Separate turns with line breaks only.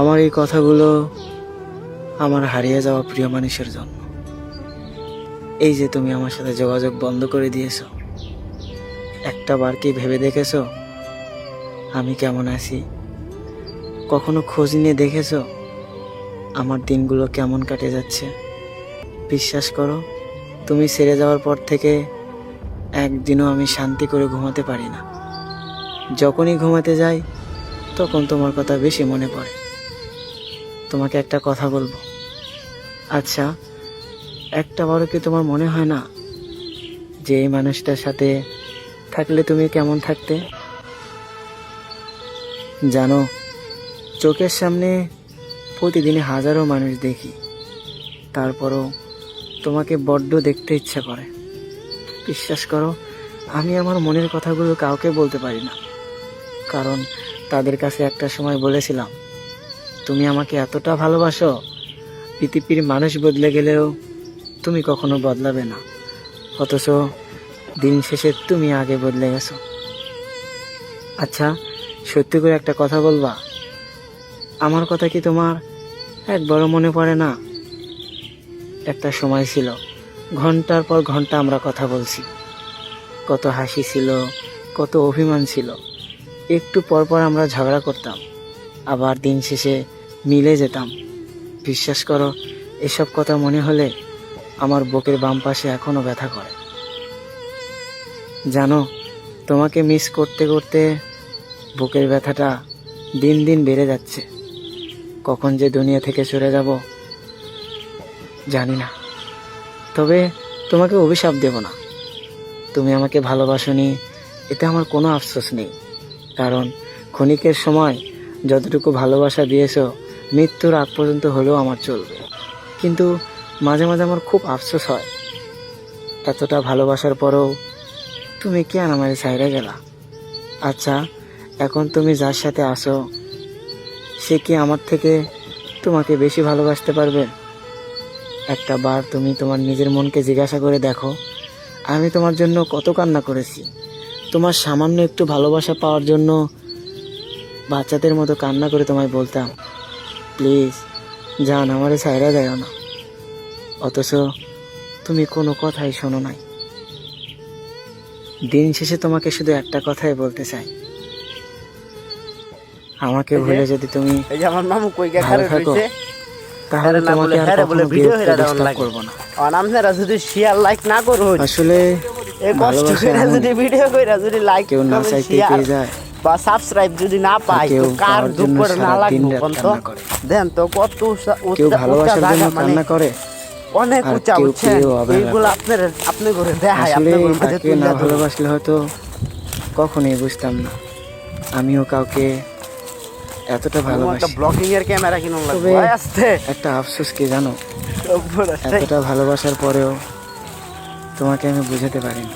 আমার এই কথাগুলো আমার হারিয়ে যাওয়া প্রিয় মানুষের জন্য। এই যে তুমি আমার সাথে যোগাযোগ বন্ধ করে দিয়েছ, একটা বার কি ভেবে দেখেছ? আমি কেমন আছি? কখনো খোঁজ নিয়ে দেখেছ? আমার দিনগুলো কেমন কাটে যাচ্ছে? বিশ্বাস করো, তুমি ছেড়ে যাওয়ার পর থেকে একদিনও আমি শান্তি করে ঘুমাতে পারি না। যখনই ঘুমাতে যাই, তখন তোমার কথা বেশি মনে পড়ে। তোমাকে একটা কথা বলব। আচ্ছা একটা বারও কি তোমার মনে হয় না যে এই মানুষটার সাথে থাকলে তুমি কেমন থাকতে? জানো, চোখের সামনে প্রতিদিনে হাজারো মানুষ দেখি, তারপরও তোমাকে বড্ড দেখতে ইচ্ছা করে। বিশ্বাস করো, আমি আমার মনের কথাগুলো কাউকে বলতে পারি না, কারণ তাদের কাছে একটা সময় বলেছিলাম তুমি আমাকে এতটা ভালোবাসো, পৃথিবীর মানুষ বদলে গেলেও তুমি কখনো বদলাবে না। অথচ দিন শেষে তুমি আগে বদলে গেছো। আচ্ছা সত্যি করে একটা কথা বলবা? আমার কথা কি তোমার একবারও মনে পড়ে না? একটা সময় ছিল, ঘণ্টার পর ঘণ্টা আমরা কথা বলছি। কত হাসি ছিল, কত অভিমান ছিল। একটু পর পর আমরা ঝগড়া করতাম। আবার দিন শেষে মিলে যেতাম। বিশ্বাস করো, এসব কথা মনে হলে আমার বুকের বাম পাশে এখনও ব্যথা করে। জানো, তোমাকে মিস করতে করতে বুকের ব্যথাটা দিন দিন বেড়ে যাচ্ছে। কখন যে দুনিয়া থেকে সরে যাব, জানি না। তবে তোমাকে অভিশাপ দেব না। তুমি আমাকে ভালোবাসনি, এতে আমার কোনো আফসোস নেই। কারণ ক্ষণিকের সময় যতটুকু ভালোবাসা দিয়েছ, মৃত্যুর আগ পর্যন্ত হলেও আমার চলবে। কিন্তু মাঝে মাঝে আমার খুব আফসোস হয়। এতটা ভালোবাসার পরেও তুমি কেন আমার ছাইরে গেলা? আচ্ছা এখন তুমি যার সাথে আসো সে কি আমার থেকে তোমাকে বেশি ভালোবাসতে পারবে? একটা বার তুমি তোমার নিজের মনকে জিজ্ঞাসা করে দেখো, আমি তোমার জন্য কত কান্না করেছি। তোমার সামান্য একটু ভালোবাসা পাওয়ার জন্য বাচ্চাদের মতো কান্না করে তোমায় বলতাম প্লিজ জান আমারে ছাইরা দেয় না। অথচ তুমি কোনো কথাই শোনো নাই। দিন শেষে তোমাকে শুধু একটা কথাই বলতে চাই। আমাকে ভুলে যদি তুমি
আমার মামু কই
ভালো থাকো। তাহলে তোমাকে আর
হ্যাঁ
কখনো বিরক্ত
লাগে।
করব না।
আর আপনারা যদি শেয়ার লাইক না করুন
আসলে
এই কষ্ট
ভালোবাসা
করে যদি ভিডিও কইরা যদি লাইক
কেউ না
শেয়ার
পেয়ে যায়।
বা সাবস্ক্রাইব যদি না পাই তো কার করে না লাগবে কোন তো দেন তো কত উচ্চা- জায়গা মানে
কান্না করে
অনেক উঁচা
অবহেলা
এইগুলো আপনার আপনি করে দেখায়
আসলে
আপনি করে মাঝে
তাকে
তুলে
না ভালোবাসলে হয়তো কখনোই বুঝতাম না। আমিও কাউকে এতটা ভালোবাসি
একটা ব্লগিং এর ক্যামেরা কিনুন লাগবে। ওই
একটা আফসোস কি জানো? এতটা ভালোবাসার পরেও তোমাকে আমি বুঝাতে পারিনি।